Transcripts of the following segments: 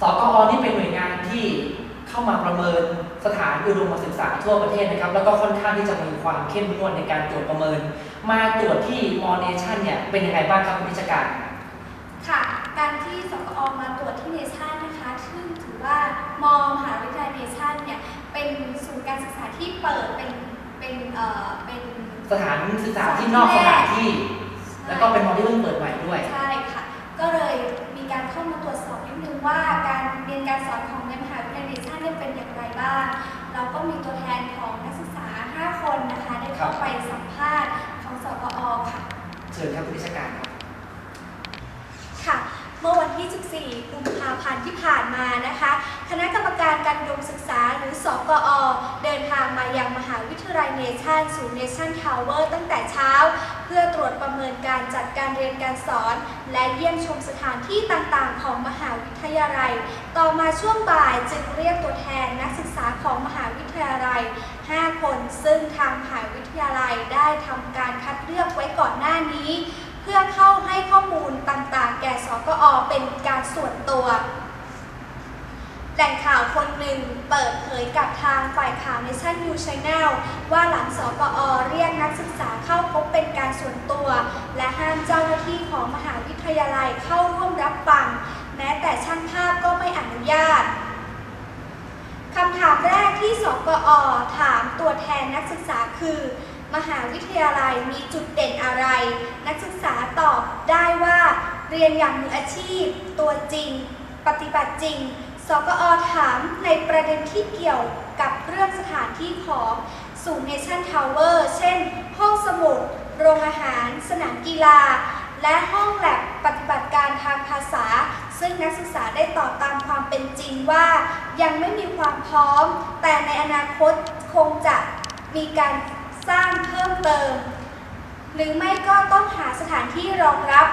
สกอนี่เป็นหน่วยงานที่เข้ามาประเมินสถานอุดมศึกษาทั่วประเทศนะครับ แล้วก็ค่อนข้างที่จะมีความเข้มงวดในการตรวจประเมิน มาตรวจที่มอเนชั่นเนี่ยเป็นยังไงบ้างครับคุณพิชการ ค่ะ การที่สกอมาตรวจที่เนชั่นนะคะ ซึ่งถือว่ามองมหาวิทยาลัยเนชั่นเนี่ยเป็นศูนย์การศึกษาที่เปิดเป็นเป็นเอ่อเป็นสถานศึกษาที่นอกสถานที่ แล้วก็เป็นมอที่เพิ่งเปิดใหม่ด้วย ใช่ค่ะ ก็เลยมีการ เข้ามาตรวจสอบนิดนึงว่าการเรียนการสอนของในมหาวิทยาลัยเนชั่นเนี่ยเป็นอย่างไรบ้าง เราก็มีตัวแทนของนักศึกษา 5 คนนะคะ ได้เข้าไปสัมภาษณ์ของสกอค่ะ เชิญครับคุณพิชการครับ ค่ะ เมื่อวันที่ 14 กุมภาพันธ์ที่ผ่านมานะคะ คณะกรรมการการอุดมศึกษาหรือสกอเดินทาง มายังมหาวิทยาลัยเนชั่นศูนย์เนชั่นทาวเวอร์ตั้งแต่เช้า เพื่อตรวจประเมินการจัดการเรียนการสอน และเยี่ยมชมสถานที่ต่างๆ ของมหาวิทยาลัย ต่อมาช่วงบ่ายจึงเรียกตัวแทนนักศึกษาของมหาวิทยาลัย 5 คน ซึ่งทางมหาวิทยาลัยได้ทำการคัดเลือกไว้ก่อนหน้านี้ เพื่อเข้าให้ข้อมูลต่างๆ แก่สกอเป็นการส่วนตัวแหล่งข่าว คนหนึ่งเปิดเผยกับทางฝ่ายข่าวในชั่นยูชแนลว่าหลังสกอเรียกนักศึกษาเข้าพบเป็นการส่วนตัว และห้ามเจ้าหน้าที่ของมหาวิทยาลัยเข้าร่วมรับฟัง แม้แต่ช่างภาพก็ไม่อนุญาตคำถามแรกที่สกอถามตัวแทนนักศึกษาคือ มหาวิทยาลัยมีจุดเด่นอะไร นักศึกษาตอบได้ว่า เรียนอย่างมืออาชีพ ตัวจริง ปฏิบัติจริง สกอถามในประเด็นที่เกี่ยวกับเรื่องสถานที่ของศูนย์เนชั่นทาวเวอร์เช่น ห้องสมุด โรงอาหาร สนามกีฬา และห้องแลบปฏิบัติการทางภาษา ซึ่งนักศึกษาได้ตอบตามความเป็นจริงว่า ยังไม่มีความพร้อม แต่ในอนาคตคงจะมีการสร้างเพิ่มเติม หรือไม่ก็ต้องหาสถานที่รองรับ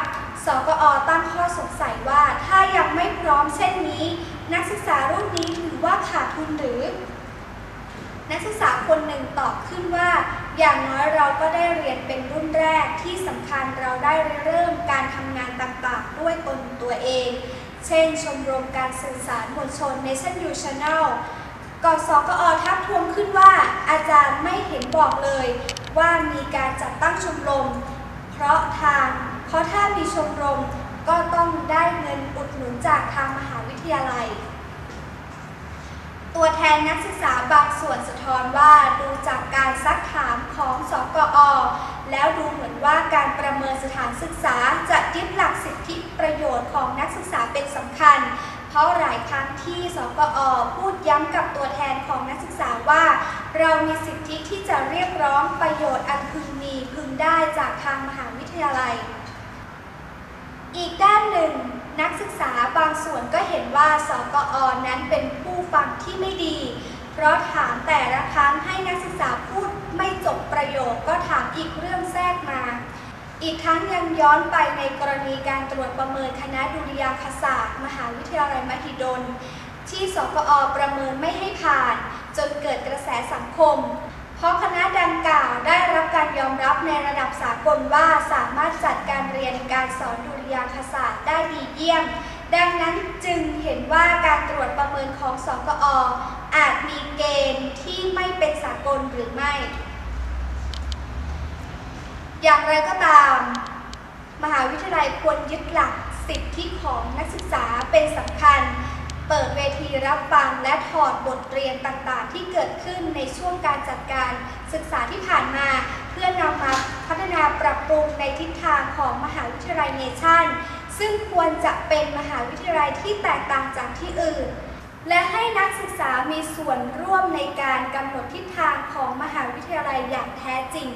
สกอตั้งข้อสงสัยว่าถ้ายังไม่พร้อมเช่นนี้ นักศึกษารุ่นนี้ถือว่าขาดทุนหรือ นักศึกษาคนหนึ่งตอบขึ้นว่า อย่างน้อยเราก็ได้เรียนเป็นรุ่นแรกที่สำคัญเราได้เริ่มการทำงานต่างๆ ด้วยตนตัวเอง เช่น ชมรมการสื่อสารมวลชน Nation U Channel กอนสกอทักทวงขึ้นว่าอาจารย์ไม่เห็นบอกเลย ว่ามีการจัดตั้งชมรม เพราะทาง เพราะถ้ามีชมรมก็ต้องได้เงินอุดหนุนจากทางมหาวิทยาลัย ตัวแทนนักศึกษาบางส่วนสะท้อนว่าดูจากการซักถามของสกอ แล้วดูเหมือนว่าการประเมินสถานศึกษาจะยึดหลักสิทธิประโยชน์ของนักศึกษาเป็นสำคัญ เพราะหลายครั้งที่สกอพูดย้ำกับตัวแทนของนักศึกษาว่า เรามีสิทธิที่จะเรียกร้องประโยชน์อันพึงมีพึงได้จากทางมหาวิทยาลัย อีกด้านหนึ่ง นักศึกษาบางส่วนก็เห็นว่าสกอนั้นเป็นผู้ฟังที่ไม่ดี เพราะถามแต่ละครั้งให้นักศึกษาพูดไม่จบประโยคก็ถามอีกเรื่องแทรกมา อีกทั้งยังย้อนไปในกรณีการตรวจประเมินคณะดุริยางคศาสตร์ มหาวิทยาลัยมหิดล ที่สกอประเมินไม่ให้ผ่าน จนเกิดกระแสสังคม เพราะคณะดังกล่าวได้รับการยอมรับในระดับสากลว่าสามารถจัดการเรียนการสอนดุริยางคศาสตร์ได้ดีเยี่ยม ดังนั้นจึงเห็นว่าการตรวจประเมินของสกออาจมีเกณฑ์ที่ไม่เป็นสากลหรือไม่ อย่างไรก็ตาม มหาวิทยาลัยควรยึดหลักสิทธิของนักศึกษาเป็นสำคัญ เปิดเวทีรับฟังและถอดบทเรียนต่างๆ ที่เกิดขึ้นในช่วงการจัดการศึกษาที่ผ่านมา เพื่อนำมาพัฒนาปรับปรุงในทิศทางของมหาวิทยาลัยเนชั่น ซึ่งควรจะเป็นมหาวิทยาลัยที่แตกต่างจากที่อื่น และให้นักศึกษามีส่วนร่วมในการกำหนดทิศทางของมหาวิทยาลัยอย่างแท้จริง